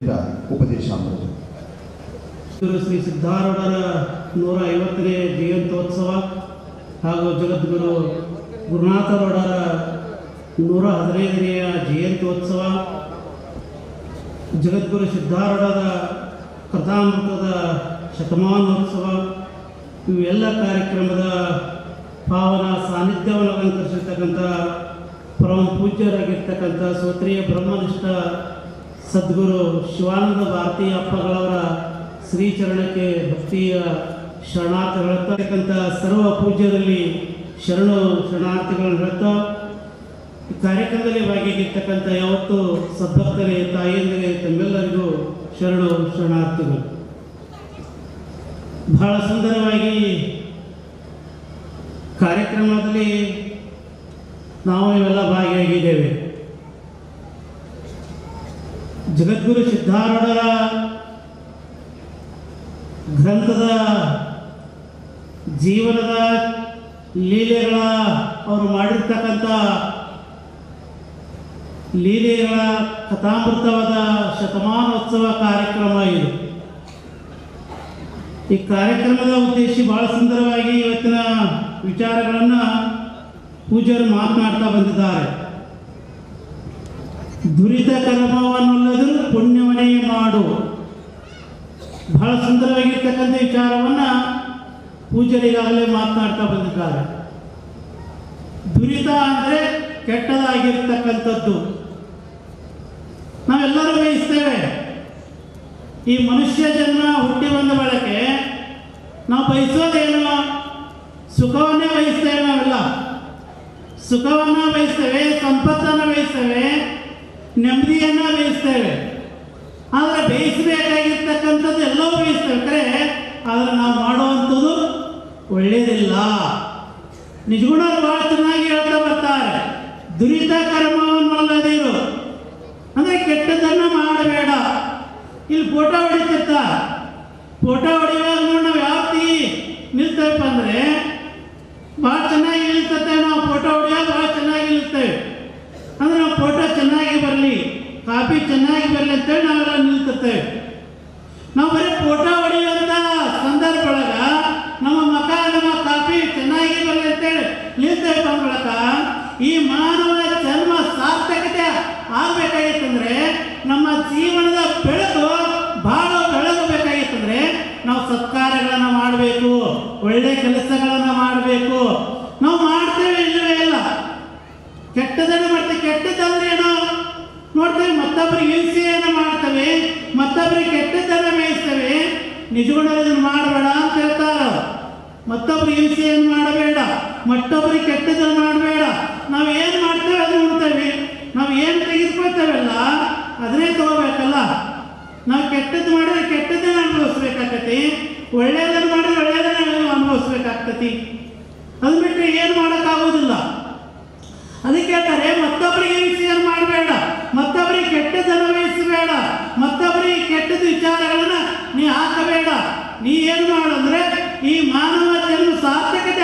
ಉಪದೇಶ ಶ್ರೀ ಸಿದ್ಧಾರೂಢರ ನೂರ ಐವತ್ತನೇ ಜಯಂತ್ಯೋತ್ಸವ ಹಾಗೂ ಜಗದ್ಗುರು ಗುರುನಾಥರವರ ನೂರ ಹದಿನೈದನೆಯ ಜಯಂತ್ಯೋತ್ಸವ, ಜಗದ್ಗುರು ಸಿದ್ಧಾರೂಢರ ಕಥಾಮೃತದ ಶತಮಾನೋತ್ಸವ, ಇವೆಲ್ಲ ಕಾರ್ಯಕ್ರಮದ ಪಾವನ ಸಾನ್ನಿಧ್ಯವನ್ನು ಅಲಂಕರಿಸಿರ್ತಕ್ಕಂಥ ಪರಮ ಪೂಜ್ಯರಾಗಿರ್ತಕ್ಕಂಥ ಶ್ರೋತ್ರಿಯ ಬ್ರಹ್ಮನಿಷ್ಠ ಸದ್ಗುರು ಶಿವಾನಂದ ಭಾರತಿ ಅಪ್ಪಗಳವರ ಶ್ರೀಚರಣಕ್ಕೆ ಭಕ್ತಿಯ ಶರಣಾರ್ಥ ಹೇಳ್ತಕ್ಕಂಥ ಸರ್ವ ಪೂಜ್ಯರಲ್ಲಿ ಶರಣು ಶರಣಾರ್ಥಿಗಳನ್ನು ಹೇಳ್ತಾ, ಈ ಕಾರ್ಯಕ್ರಮದಲ್ಲಿ ಭಾಗಿಯಾಗಿರ್ತಕ್ಕಂಥ ಯಾವತ್ತು ಸದ್ಭಕ್ತರೇ, ತಾಯಿಯಂದಿರೇ, ತಮ್ಮೆಲ್ಲರಿಗೂ ಶರಣು ಶರಣಾರ್ಥಿಗಳು. ಬಹಳ ಸುಂದರವಾಗಿ ಕಾರ್ಯಕ್ರಮದಲ್ಲಿ ನಾವು ಇವೆಲ್ಲ ಭಾಗಿಯಾಗಿದ್ದೇವೆ. ಜಗದ್ಗುರು ಸಿದ್ಧಾರೂಢರ ಗ್ರಂಥದ ಜೀವನದ ಲೀಲೆಗಳ ಅವರು ಮಾಡಿರ್ತಕ್ಕಂಥ ಲೀಲೆಗಳ ಕಥಾಮೃತವಾದ ಶತಮಾನೋತ್ಸವ ಕಾರ್ಯಕ್ರಮ ಇದು. ಈ ಕಾರ್ಯಕ್ರಮದ ಉದ್ದೇಶ ಬಹಳ ಸುಂದರವಾಗಿ ಇವತ್ತಿನ ವಿಚಾರಗಳನ್ನು ಪೂಜ್ಯರು ಮಾತನಾಡ್ತಾ ಬಂದಿದ್ದಾರೆ. ದುರಿತ ಕರ್ಮವನ್ನಲ್ಲದರೂ ಪುಣ್ಯವನೇ ಮಾಡು ಬಹಳ ಸುಂದರವಾಗಿರ್ತಕ್ಕಂಥ ವಿಚಾರವನ್ನ ಪೂಜ್ಯರಿಗಾಗಲೇ ಮಾತನಾಡ್ತಾ ಬಂದಿದ್ದಾರೆ. ದುರಿತ ಅಂದರೆ ಕೆಟ್ಟದಾಗಿರ್ತಕ್ಕಂಥದ್ದು. ನಾವೆಲ್ಲರೂ ಬಯಸ್ತೇವೆ ಈ ಮನುಷ್ಯ ಜನ್ಮ ಹುಟ್ಟಿ ಬಂದ ಬಳಕೆ ನಾವು ಬಯಸೋದೇನು ಸುಖವನ್ನೇ ಬಯಸ್ತೇವೆ ನಾವೆಲ್ಲ ಸುಖವನ್ನ ಬಯಸ್ತೇವೆ, ಸಂಪತ್ತನ್ನು ಬಯಸ್ತೇವೆ, ನೆಮ್ಮದಿಯನ್ನ ಬಯಸ್ತೇವೆ. ಆದರೆ ಬೇಯಿಸಬೇಕಾಗಿರ್ತಕ್ಕಂಥದ್ದು ಕರೆ ಆದರೆ ನಾವು ಮಾಡುವಂಥದ್ದು ಒಳ್ಳೆಯದಿಲ್ಲ ನಿಜಗುಣ ಭಾಳ ಚೆನ್ನಾಗಿ ಹೇಳ್ತಾ ಬರ್ತಾರೆ. ದುರಿತ ಕರ್ಮವನ್ನಲ್ಲದಿರು. ಅಂದರೆ ಕೆಟ್ಟದನ್ನು ಮಾಡಬೇಡ. ಇಲ್ಲಿ ಫೋಟೋ ಹೊಡಿತಿರ್ತ ಫೋಟೋ ಹೊಡಿವಾಗ ನೋಡಿ ನಾವು ಯಾವ ರೀತಿ ನಿಲ್ತೇವಪ್ಪ ಅಂದರೆ ಭಾಳ ಚೆನ್ನಾಗಿ ನಿಲ್ತತೆ ನಾವು ಫೋಟೋ ಹೊಡಿಯೋದು ಭಾಳ ಚೆನ್ನಾಗಿ ನಿಲ್ತೇವೆ. ಅಂದರೆ ನಾವು ಫೋಟೋ ಚೆನ್ನಾಗಿ ಬರಲಿ, ಕಾಪಿ ಚೆನ್ನಾಗಿ ಬರಲಿ ಅಂತೇಳಿ ನಾವೆಲ್ಲ ನಿಲ್ತೇವೆ ನಾವು ಬರೀ ಫೋಟೋ ಹೊಡೆಯುವಂಥ ಸಂದರ್ಭ ಒಳಗ ನಮ್ಮ ಮಕ ನಮ್ಮ ಕಾಪಿ ಚೆನ್ನಾಗಿ ಬರಲಿ ಅಂತೇಳಿ ಬಳಕ ಈ ಮಾನವ ಜನ್ಮ ಸಾರ್ಥಕತೆ ಆಗ್ಬೇಕಾಗಿತ್ತಂದ್ರೆ ನಮ್ಮ ಜೀವನದ ಬೆಳಕು ಬಹಳ ಬೆಳಗಬೇಕಾಗಿತ್ತಂದ್ರೆ ನಾವು ಸತ್ಕಾರ್ಯಗಳನ್ನು ಮಾಡಬೇಕು, ಒಳ್ಳೆ ಕೆಲಸಗಳನ್ನು ಮಾಡಬೇಕು. ನಾವು ಮಾಡ್ತೇವೆ ಇಲ್ಲವೇ ಇಲ್ಲ? ಕೆಟ್ಟದನ್ನು ಮಾಡ್ತೇವೆ. ಕೆಟ್ಟದಂದ್ರೆ ಏನೋ? ನೋಡ್ತೇವೆ ಮತ್ತೊಬ್ಬರಿಗೆ ಹಿಂಸೆಯನ್ನು ಮಾಡ್ತೇವೆ ಮತ್ತೊಬ್ಬರಿಗೆ ಕೆಟ್ಟದ್ದನ್ನು ಮೇಯಿಸ್ತೇವೆ. ನಿಜಗುಣವನ್ನು ಮಾಡಬೇಡ ಅಂತ ಹೇಳ್ತಾರ. ಮತ್ತೊಬ್ಬರಿಗೆ ಹಿಂಸೆಯನ್ನು ಮಾಡಬೇಡ. ಮತ್ತೊಬ್ಬರಿಗೆ ಕೆಟ್ಟದ್ದನ್ನು ಮಾಡಬೇಡ. ನಾವು ಏನು ಮಾಡ್ತೇವೆ ಅದು ಉಣ್ತೇವೆ. ನಾವು ಏನು ತೆಗೆದುಕೊಳ್ತೇವಲ್ಲ ಅದನ್ನೇ ತಗೋಬೇಕಲ್ಲ. ನಾವು ಕೆಟ್ಟದ್ದು ಮಾಡಿದ್ರೆ ಕೆಟ್ಟದ್ದನ್ನು ಅನುಭವಿಸ್ಬೇಕಾಗ್ತತಿ. ಒಳ್ಳೆಯದನ್ನು ಮಾಡಿದ್ರೆ ಒಳ್ಳೆಯದನ್ನು ಅನುಭವಿಸ್ಬೇಕಾಗ್ತತಿ. ಅದು ಬಿಟ್ಟರೆ ಏನು ಮಾಡೋಕ್ಕಾಗೋದಿಲ್ಲ. ಅದಕ್ಕೆ ಹೇಳ್ತಾರೆ, ಮತ್ತೊಬ್ಬರಿಗೆ ವಿಷಯವನ್ನು ಮಾಡಬೇಡ. ಮತ್ತೊಬ್ಬರಿಗೆ ಕೆಟ್ಟದನ್ನು ವಹಿಸಬೇಡ ಮತ್ತೊಬ್ಬರಿಗೆ ಕೆಟ್ಟದ್ದು ವಿಚಾರಗಳನ್ನು ನೀ ಹಾಕಬೇಡ. ನೀ ಏನು ಮಾಡಂದ್ರೆ ಈ ಮಾನವ ಜನ್ಮ ಸಾರ್ಥಕತೆ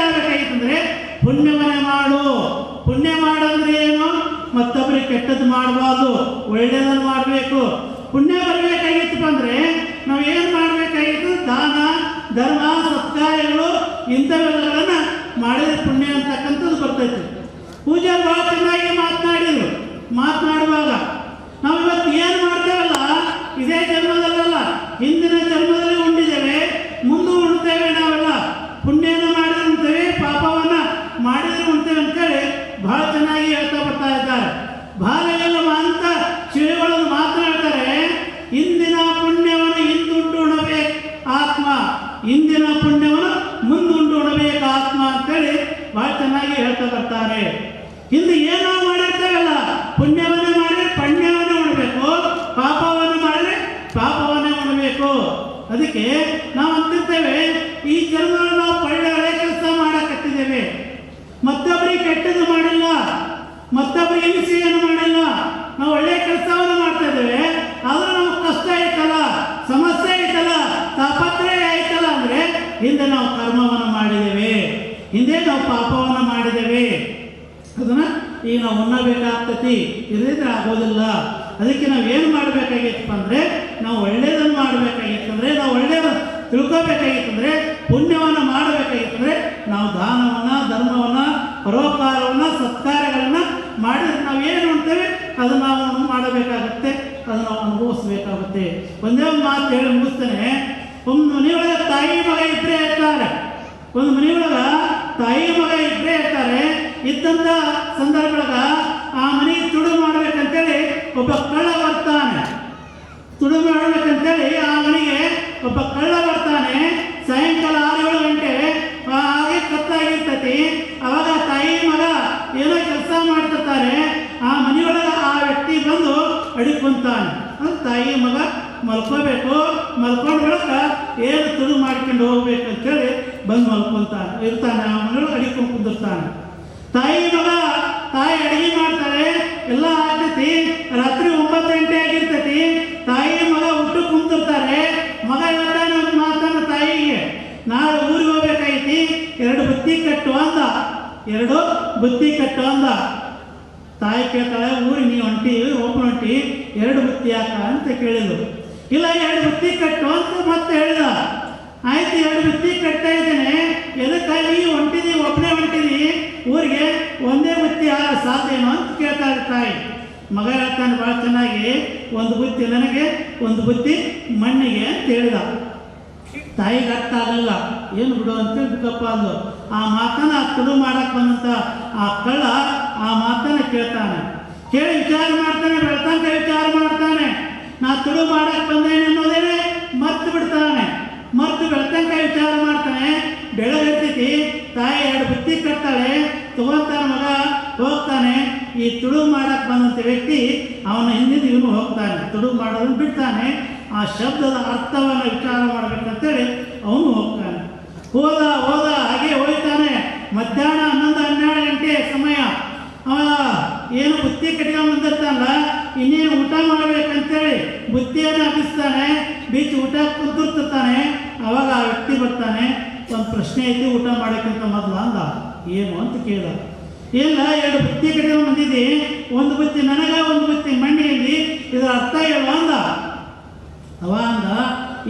ಪುಣ್ಯವನ್ನೇ ಮಾಡು. ಪುಣ್ಯ ಮಾಡಂದ್ರೆ ಏನು? ಮತ್ತೊಬ್ಬರಿಗೆ ಕೆಟ್ಟದ್ದು ಮಾಡಬಾರ್ದು. ಒಳ್ಳೆಯದನ್ನು ಮಾಡಬೇಕು. ಪುಣ್ಯ ಬರಬೇಕಾಗಿತ್ತಪ್ಪ ಅಂದರೆ ನಾವು ಏನು ಮಾಡಬೇಕಾಗಿತ್ತು? ದಾನ, ಧರ್ಮ, ಸತ್ಕಾರ್ಯಗಳು, ಇಂಥವೆಲ್ಲಗಳನ್ನ ಮಾಡಿದ್ರೆ ಪುಣ್ಯ ಅಂತಕ್ಕಂಥದ್ದು ಬರ್ತೈತಿ. ಪೂಜೆ ಬಹಳ ಚೆನ್ನಾಗಿ ಮಾತನಾಡಿದ್ರು. ಮಾತನಾಡುವಾಗ ನಾವು ಇವತ್ತು ಏನು ಮಾಡ್ತೇವಲ್ಲ, ಇದೇ ಜನ್ಮದಲ್ಲಲ್ಲ ಹಿಂದಿನ ಜನ್ಮದಲ್ಲಿ ಉಂಡಿದ್ದೇವೆ ಮುಂದೆ ಉಣ್ತೇವೆ ನಾವೆಲ್ಲ ಪುಣ್ಯನ ಮಾಡಿದ್ರೆ ಉಣ್ತೇವೆ ಪಾಪವನ್ನ ಮಾಡಿದ್ರೆ ಉಣ್ತೇವೆ ಅಂತೇಳಿ ಬಹಳ ಚೆನ್ನಾಗಿ ಹೇಳ್ತಾ ಬರ್ತಾ ಇದ್ದಾರೆ ಬಾಲೆಲ್ಲ ಅಂತ ಶಿವಗಳನ್ನು ಮಾತನಾಡ್ತಾರೆ ಇಂದಿನ ಪುಣ್ಯವನ್ನು ಹಿಂದುಂಡು ಉಣಬೇಕು ಆತ್ಮ ಇಂದಿನ ಪುಣ್ಯವನ್ನು ಮುಂದುಂಡು ಉಣಬೇಕು ಆತ್ಮ ಅಂತೇಳಿ ಬಹಳ ಚೆನ್ನಾಗಿ ಹೇಳ್ತಾ ಬರ್ತಾರೆ. ಇಲ್ಲಿ ಏನೋ ಮಾಡಿರ್ತೇವಲ್ಲ ಪುಣ್ಯವನ್ನೇ ಮಾಡಿದ್ರೆ ಪುಣ್ಯವನ್ನೇ ಉಣಬೇಕು ಪಾಪವನ್ನು ಮಾಡಿದ್ರೆ ಪಾಪವನ್ನೇ ಉಣಬೇಕು ಅದಕ್ಕೆ ನಾವು ಅಂತಿರ್ತೇವೆ ಈ ಜನ್ಮದಲ್ಲಿ ನಾವು ಒಳ್ಳೆ ಒಳ್ಳೆ ಕೆಲಸ ಮಾಡಕತ್ತಿದ್ದೇವೆ ಮತ್ತೊಬ್ಬರಿಗೆ ಕೆಟ್ಟದ್ದು ಮಾಡಿಲ್ಲ ಮತ್ತೊಬ್ಬರಿಗೆ ಹಿಂಸೆಯನ್ನು ಮಾಡಿಲ್ಲ ನಾವು ಒಳ್ಳೆ ಕೆಲಸವನ್ನು ಮಾಡ್ತಾ ಇದ್ದೇವೆ ಆದ್ರೆ ನಮಗೆ ಕಷ್ಟ ಐತಲ್ಲ ಸಮಸ್ಯೆ ಐತಲ್ಲ ತಾಪತ್ರಯ ಐತಲ್ಲ ಅಂದ್ರೆ ಹಿಂದೆ ನಾವು ಕರ್ಮವನ್ನು ಮಾಡಿದ್ದೇವೆ ಹಿಂದೆ ನಾವು ಪಾಪವನ್ನು ಮಾಡಿದ್ದೇವೆ ಅದನ್ನ ಈಗ ನಾವು ಉಣ್ಣಬೇಕಾಗ್ತತಿ ಇದರಿಂದ ಆಗೋದಿಲ್ಲ. ಅದಕ್ಕೆ ನಾವು ಏನು ಮಾಡಬೇಕಾಗಿತ್ತು ಅಂದರೆ, ನಾವು ಒಳ್ಳೇದನ್ನು ಮಾಡಬೇಕಾಗಿತ್ತಂದ್ರೆ ನಾವು ಒಳ್ಳೆಯದನ್ನು ತಿಳ್ಕೋಬೇಕಾಗಿತ್ತಂದರೆ ಪುಣ್ಯವನ್ನು ಮಾಡಬೇಕಾಗಿತ್ತಂದರೆ ನಾವು ದಾನವನ್ನು, ಧರ್ಮವನ್ನು, ಪರೋಪಕಾರವನ್ನು ಸತ್ಕಾರಗಳನ್ನು ಮಾಡಿದ್ರೆ ನಾವು ಏನು ಅಂತೇವೆ ಅದನ್ನು ನಾವು ಮಾಡಬೇಕಾಗುತ್ತೆ. ಅದನ್ನು ನಾವು ಅನುಭವಿಸ್ಬೇಕಾಗುತ್ತೆ. ಒಂದೇ ಒಂದು ಮಾತು ಹೇಳಿ ಮುಗಿಸ್ತೇನೆ. ಒಂದು ಮನೆಯೊಳಗೆ ತಾಯಿ ಮಗ ಇಬ್ಬರೇ ಇರ್ತಾರೆ ಒಂದು ಮನೆಯೊಳಗೆ ತಾಯಿ ಮಗ ಇಬ್ಬರೇ ಇರ್ತಾರೆ ಇದ್ದಂಥ ಸಂದರ್ಭದಾಗ ಆ ಮನೆ ತುಡು ಮಾಡಬೇಕಂತೇಳಿ ಒಬ್ಬ ಕಳ್ಳ ಬರ್ತಾನೆ. ತುಡು ಮಾಡಬೇಕಂತೇಳಿ ಆ ಮನೆಗೆ ಒಬ್ಬ ಕಳ್ಳ ಬರ್ತಾನೆ. ಸಾಯಂಕಾಲ ಆರು ಏಳು ಗಂಟೆ ಹಾಗೆ ಕತ್ತಾಗಿರ್ತತಿ ಅವಾಗ ತಾಯಿ ಮಗ ಏನೋ ಕೆಲಸ ಮಾಡ್ತಿರ್ತಾರೆ ಆ ಮನೆಯೊಳಗೆ ಆ ವ್ಯಕ್ತಿ ಬಂದು ಅಡಿಕೊಂತಾನೆ ಅಂತ ತಾಯಿ ಮಗ ಮಲ್ಕೋಬೇಕು. ಮಲ್ಕೊಂಡ್ ಏನು ತುಡು ಮಾಡ್ಕೊಂಡು ಹೋಗ್ಬೇಕು ಅಂತೇಳಿ ಬಂದು ಮಲ್ಕೊಂತಾನೆ. ಇರ್ತಾನೆ ಆ ಮನೆಯೊಳಗೆ ಅಡಿಕೊಂಡು ಕುಂದಿರ್ತಾನೆ. ತಾಯಿ ಮಗ, ತಾಯಿ ಅಡಿಗೆ ಮಾಡ್ತಾರೆ. ಎಲ್ಲ ಆಗ್ತೈತಿ. ರಾತ್ರಿ ಒಂಬತ್ತು ಗಂಟೆ ಆಗಿರ್ತೈತಿ. ತಾಯಿ ಮಗ ಹುಟ್ಟು ಕುಂತಿರ್ತಾರೆ. ಮಗ ಹೇಳ್ತಾನೆ ಒಂದು ಮಾತನ್ನ ತಾಯಿಗೆ, ನಾಳೆ ಊರಿಗೆ ಹೋಗ್ಬೇಕಾಯ್ತಿ ಎರಡು ಬುತ್ತಿ ಕಟ್ಟು ಅಂದ. ಎರಡು ಬುತ್ತಿ ಕಟ್ಟು ಅಂದ. ತಾಯಿ ಕೇಳ್ತಾಳೆ, ಊರಿ ನೀ ಹೊಂಟಿ ಒಬ್ಬನ ಹೊಂಟಿ ಎರಡು ಬುತ್ತಿ ಹಾಕ ಅಂತ ಕೇಳಿದ್ರು ಇಲ್ಲ, ಎರಡು ಬುತ್ತಿ ಕಟ್ಟು ಅಂತ ಮತ್ತೆ ಹೇಳಿದ. ಆಯ್ತು, ಎರಡು ಬುತ್ತಿ ಕಟ್ತಾ ಇದ್ದೇನೆ. ಎದಕ್ಕಾಗಿ ಹೊಂಟಿದಿ ಊರಿಗೆ ಒಂದೇ ಬುತ್ತಿ ಆ ಸಾಧ್ಯನೋ ಅಂತ ಕೇಳ್ತಾಳೆ ತಾಯಿ, ಮಗ ಹೇಳ್ತಾನೆ ಭಾಳ ಚೆನ್ನಾಗಿ, ಒಂದು ಬುತ್ತಿ ನನಗೆ, ಒಂದು ಬುತ್ತಿ ಮಣ್ಣಿಗೆ ಅಂತ ಹೇಳಿದ. ತಾಯಿಗೆ ಅರ್ಥ ಆಗಲ್ಲ ಏನು ಬಿಡು ಅಂತೇಳಿ ಬಿಟ್ಟಪ್ಪ ಅಂದು. ಆ ಮಾತನ್ನ ತುಡು ಮಾಡಕ್ ಬಂದಂತ ಆ ಕಳ್ಳ ಆ ಮಾತನ್ನ ಕೇಳ್ತಾನೆ. ಕೇಳಿ ವಿಚಾರ ಮಾಡ್ತಾನೆ, ಬೆಳ್ತಂಕ ವಿಚಾರ ಮಾಡ್ತಾನೆ. ನಾ ತುಡು ಮಾಡಕ್ ಬಂದೇನೆ ಅನ್ನೋದೇನೆ ಮರ್ತು ಬಿಡ್ತಾನೆ. ಮರ್ತು ಬೆಳ್ತಂಕ ವಿಚಾರ ಮಾಡ್ತಾನೆ. ಬೆಳಗ್ಗೆತ್ತೈತಿ ತಾಯಿ ಎರಡು ಬುತ್ತಿ ಕಟ್ತಾಳೆ, ತಗೊಂತಾನ ಮಗ, ಹೋಗ್ತಾನೆ ಈ ತುಳು ಮಾಡಕ್ಕೆ ಬಂದಂಥ ವ್ಯಕ್ತಿ ಅವನ ಹಿಂದಿನ ಇವನು ಹೋಗ್ತಾನೆ. ತುಳು ಮಾಡೋದನ್ನು ಬಿಡ್ತಾನೆ. ಆ ಶಬ್ದದ ಅರ್ಥವನ್ನು ವಿಚಾರ ಮಾಡಬೇಕಂತೇಳಿ ಅವನು ಹೋಗ್ತಾನೆ. ಹೋದ ಹೋದ, ಹಾಗೆ ಹೋಗ್ತಾನೆ ಮಧ್ಯಾಹ್ನ ಹನ್ನೊಂದು ಹನ್ನೆರಡು ಗಂಟೆ ಸಮಯ. ಏನು ಬುತ್ತಿ ಕಟ್ಕೊಂಡು ಬಂದಿರ್ತಾನಲ್ಲ, ಇನ್ನೇನು ಊಟ ಮಾಡಬೇಕಂತೇಳಿ ಬುತ್ತಿಯನ್ನು ಹಾಕಿಸ್ತಾನೆ ಬೀಚ್ ಊಟ ಕುಂತಿರ್ತಾನೆ ಅವಾಗ ಆ ವ್ಯಕ್ತಿ ಬರ್ತಾನೆ, ಒಂದು ಪ್ರಶ್ನೆ ಐತಿ, ಊಟ ಮಾಡೋಕ್ಕಿಂತ ಮೊದಲು ಅಂದ. ಏನು? ಅಂತ ಕೇಳ್ದ. ಇಲ್ಲ ಎರಡು ಬುತ್ತಿ ಕಡೆ ಬಂದಿದ್ದಿ ಒಂದು ಬುತ್ತಿ ನನಗ, ಒಂದು ಬುತ್ತಿ ಮಣ್ಣಿಯಲ್ಲಿ ಇದರ ಅರ್ಥ ಹೇಳುವ ಅಂದ. ಅವ ಅಂದ,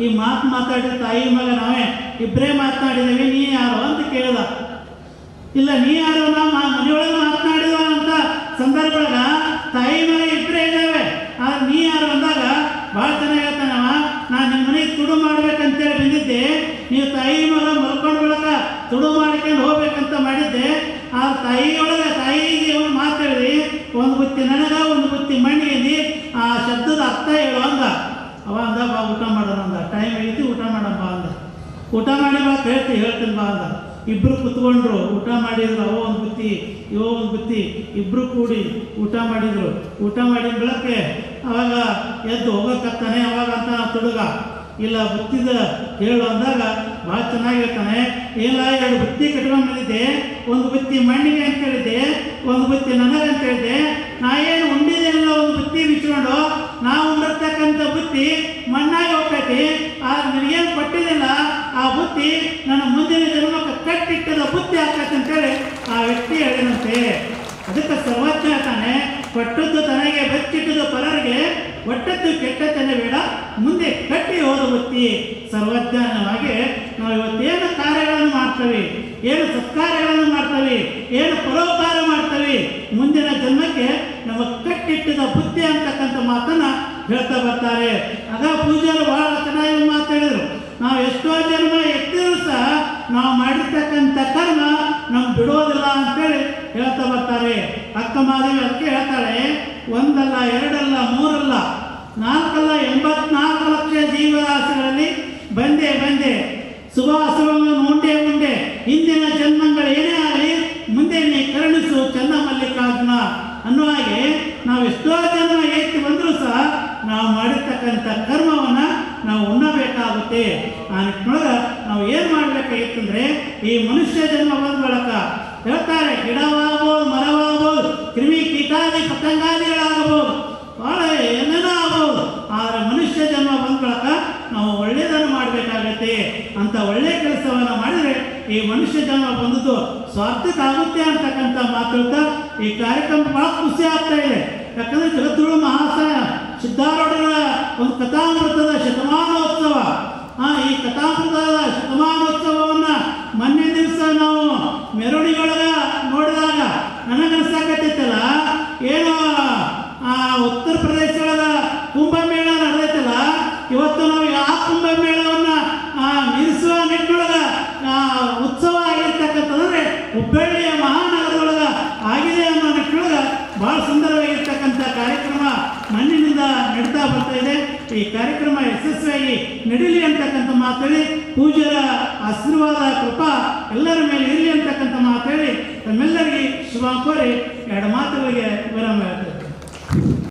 ಈ ಮಾತು ಮಾತಾಡಿದ ತಾಯಿ ಮಗ ನಾವೇ ಇಬ್ಬರೇ ಮಾತನಾಡಿದೇವಿ, ನೀ ಯಾರು ಅಂತ ಕೇಳಿದ. ಇಲ್ಲ, ನೀ ಯಾರು ನಾ ಮನೆಯೊಳಗೆ ಮಾತನಾಡಿದ ಅಂತ ಸಂದರ್ಭ ತಾಯಿ ಮಗ ಇಬ್ಬರೇ ಇದ್ದಾವೆ ಆದ್ರೆ ನೀ ಯಾರು ಅಂದಾಗ ಭಾಳ ಚೆನ್ನಾಗಿ ಹೇಳ್ತಾನವ ನಾನು ನಿಮ್ಮ ಮನೆಗೆ ತುಡು ಮಾಡ್ಬೇಕಂತೇಳಿ ಬಂದಿದ್ದೆ ನೀವು ತಾಯಿ ಮಗ ಮಲ್ಕೊಂಡು ಬೆಳಕ ತುಡು ಮಾಡ್ಕೊಂಡು ಹೋಗ್ಬೇಕಂತ ಮಾಡಿದ್ದೆ ಆ ತಾಯಿಯೊಳಗೆ ತಾಯಿಗೆ ಒಂದು ಮಾತಾಡಿದ್ರಿ ಒಂದು ಬುತ್ತಿ ನನಗ ಒಂದು ಬುತ್ತಿ ಮಣ್ಣಿಗೆ ಆ ಶಬ್ದದ ಅರ್ಥ ಹೇಳು ಅಂದ ಅವ ಅಂದ ಬಾ ಊಟ ಮಾಡೋಣ ಅಂದ ಟೈಮ್ ಐತಿ ಊಟ ಮಾಡೋಣ ಬಾ ಅಂದ ಊಟ ಮಾಡಿ ಬಾ ಹೇಳ್ತಿ ಹೇಳ್ತೀನಿ ಬಾ ಅಂದ. ಇಬ್ರು ಕುತ್ಕೊಂಡ್ರು, ಊಟ ಮಾಡಿದ್ರು, ಅವೋ ಒಂದು ಬುತ್ತಿ ಯೋ ಒಂದು ಬುತ್ತಿ, ಇಬ್ರು ಕೂಡಿ ಊಟ ಮಾಡಿದ್ರು. ಊಟ ಮಾಡಿದ ಬೆಳಕ್ಕೆ ಅವಾಗ ಎದ್ದು ಹೋಗಕತ್ತಾನೆ, ಅವಾಗ ಅಂತ ತುಡುಗ ಇಲ್ಲ ಬುತ್ತಿದ ಹೇಳು ಅಂದಾಗ ಭಾಳ ಚೆನ್ನಾಗಿ ಹೇಳ್ತಾನೆ, ಇಲ್ಲ ಎರಡು ಬುತ್ತಿ ಕಟ್ಕೊಂಡು ಬಂದಿದ್ದೆ, ಒಂದು ಬುತ್ತಿ ಮಣ್ಣಿಗೆ ಅಂತ ಹೇಳಿದ್ದೆ, ಒಂದು ಬುತ್ತಿ ನನಗೆ ಅಂತ ಹೇಳಿದ್ದೆ ನಾ ಏನು ಉಂಡಿದ್ದೇನಲ್ಲ ಒಂದು ಬುತ್ತಿ ಬಿಚ್ಕೊಂಡು ನಾವು ಉಂಡಿರ್ತಕ್ಕಂಥ ಬುತ್ತಿ ಮಣ್ಣಾಗಿ ಹೋಗ್ತೈತಿ ಆದ್ರೆ ನಿನಗೇನು ಕೊಟ್ಟಿದ್ದಿಲ್ಲ ಆ ಬುತ್ತಿ ನನ್ನ ಮುಂದಿನ ಜನ್ಮಕ್ಕೆ ಕಟ್ಟಿಟ್ಟದ ಬುತ್ತಿ ಆಗ್ತೈತೆ ಅಂತೇಳಿ ಆ ವ್ಯಕ್ತಿ ಹೇಳಿದಂತೆ ಅದಕ್ಕೆ ಸರ್ವಜ್ಞ ಹೇಳ್ತಾನೆ ತನಗೆ ಪರರಿಗೆ ಒಟ್ಟದ್ದು ಕೆಟ್ಟತನ ಬೇಡ, ಮುಂದೆ ಕಟ್ಟಿ ಹೋದ ಬುತ್ತಿ ಸರ್ವಜ್ಞಾನವಾಗಿ ನಾವು ಇವತ್ತೇನು ಕಾರ್ಯಗಳನ್ನು ಮಾಡ್ತೇವೆ, ಏನು ಸತ್ಕಾರ್ಯಗಳನ್ನು ಮಾಡ್ತೇವೆ, ಏನು ಪರೋಪಕಾರ ಮಾಡ್ತೇವೆ, ಮುಂದಿನ ಜನ್ಮಕ್ಕೆ ನಮ್ಮ ಕಟ್ಟಿಟ್ಟದ ಬುದ್ಧಿ ಅಂತಕ್ಕಂಥ ಮಾತನ್ನ ಹೇಳ್ತಾ ಬರ್ತಾರೆ. ಆಗ ಪೂಜಾರು ಬಹಳ ಚೆನ್ನಾಗಿ ಮಾತಾಡಿದ್ರು ನಾವು ಎಷ್ಟೋ ಜನ್ಮ ಎತ್ತಿದ್ರು ಸಹ ನಾವು ಮಾಡಿರ್ತಕ್ಕಂಥ ಕರ್ಮ ನಮ್ಗೆ ಬಿಡೋದಿಲ್ಲ ಅಂತೇಳಿ ಹೇಳ್ತಾ ಬರ್ತಾರೆ. ಅಕ್ಕ ಮಾದೇವಿ ಅದಕ್ಕೆ ಹೇಳ್ತಾಳೆ, ಒಂದಲ್ಲ, ಎರಡಲ್ಲ, ಮೂರಲ್ಲ, ನಾಲ್ಕಲ್ಲ ಎಂಬತ್ನಾಲ್ಕು ಲಕ್ಷ ಜೀವರಾಶಿಗಳಲ್ಲಿ ಬಂದೆ ಬಂದೆ. ಸುಭಾಸುರವನ್ನು ಉಂಡೆ ಉಂಡೆ. ಹಿಂದಿನ ಜನ್ಮಗಳು ಏನೇ ಆಗಲಿ ಮುಂದೆ ನೀ ಕರುಣಿಸು ಚನ್ನ ಮಲ್ಲಿಕಾರ್ಜುನ ಅನ್ನುವ ಹಾಗೆ ನಾವು ಎಷ್ಟೋ ಜನ್ಮ ಎತ್ತಿ ಬಂದರೂ ಸಹ ನಾವು ಮಾಡಿರ್ತಕ್ಕಂಥ ಕರ್ಮವನ್ನ ನಾವು ಉಣ್ಣಬೇಕಾಗುತ್ತೆ ಆ ನಿಟ್ಟಿನೊಳಗೆ ನಾವು ಏನು ಮಾಡಬೇಕಾಗಿತ್ತಂದ್ರೆ ಈ ಮನುಷ್ಯ ಜನ್ಮ ಬಂದ ಬಳಕ ಹೇಳ್ತಾರೆ ಗಿಡವಾಗ್ಬೋದು ಮರವಾಗ್ಬೋದು ಕ್ರಿಮಿ ಕೀಟಾದಿ ಪತಂಗಾದಿಗಳಾಗಬಹುದು ಬಹಳ ಏನೇನೋ ಆಗ್ಬೋದು ಆದರೆ ಮನುಷ್ಯ ಜನ್ಮ ಬಂದ ಬಳಕ ನಾವು ಒಳ್ಳೆಯದನ್ನು ಮಾಡಬೇಕಾಗತ್ತೆ ಅಂತ ಒಳ್ಳೆಯ ಕೆಲಸವನ್ನು ಮಾಡಿದರೆ ಈ ಮನುಷ್ಯ ಜನ್ಮ ಸ್ವಾರ್ಥಕ್ಕೆ ಆಗುತ್ತೆ ಅಂತಕ್ಕಂಥ ಮಾತು ಈ ಕಾರ್ಯಕ್ರಮ ಬಹಳ ಖುಷಿ ಆಗ್ತಾ ಇದೆ. ಯಾಕಂದ್ರೆ ಜಗದ್ಗುರು ಮಹಾಶಯ ಸಿದ್ಧಾರೂಢರ ಒಂದು ಕಥಾಮೃತದ ಶತಮಾನೋತ್ಸವ. ಆ, ಈ ಕಥಾಮೃತದ ಶತಮಾನೋತ್ಸವವನ್ನು ಮೊನ್ನೆ ದಿವಸ ನಾವು ಮೆರವಣಿಗೆಯೊಳಗ ನೋಡಿದಾಗ ನನಗನ್ಸಾಕತ್ತೈತಲ್ಲ ಏನೋ, ಆ, ಉತ್ತರ ಪ್ರದೇಶದೊಳಗ ಕುಂಭಮೇಳ ನಡೆದೈತಲ್ಲ ಇವತ್ತು ನಾವು ಆ ಕುಂಭಮೇಳವನ್ನ ಆ, ಮೀರಿಸುವ ನಿಟ್ಟಿನೊಳಗ ಆ, ಉತ್ಸವ ಆಗಿರ್ತಕ್ಕಂಥದ್ರೆ ಹುಬ್ಬಳ್ಳಿಯ ಮಹಾನಗರದೊಳಗ ಆಗಿದೆ ಅನ್ನೋ ನಿಟ್ಟಿನೊಳಗ ಬಹಳ ಸುಂದರವಾಗಿರ್ತಕ್ಕಂಥ ಕಾರ್ಯಕ್ರಮ ಮಣ್ಣಿನಿಂದ ನಡೀತಾ ಬರ್ತಾ ಇದೆ. ಈ ಕಾರ್ಯಕ್ರಮ ಯಶಸ್ವಿಯಾಗಿ ನಡೀಲಿ ಅಂತಕ್ಕಂಥ ಮಾತೇಳಿ, ಪೂಜ್ಯರ ಆಶೀರ್ವಾದ, ಕೃಪಾ ಎಲ್ಲರ ಮೇಲೆ ಇರಲಿ ಅಂತಕ್ಕಂಥ ಮಾತೇಳಿ ತಮ್ಮೆಲ್ಲರಿಗೆ ಶುಭ ಕೋರಿ ಎರಡು ಮಾತುಗಳಿಗೆ ವಿರಾಮ ಹೇಳ್ತೇವೆ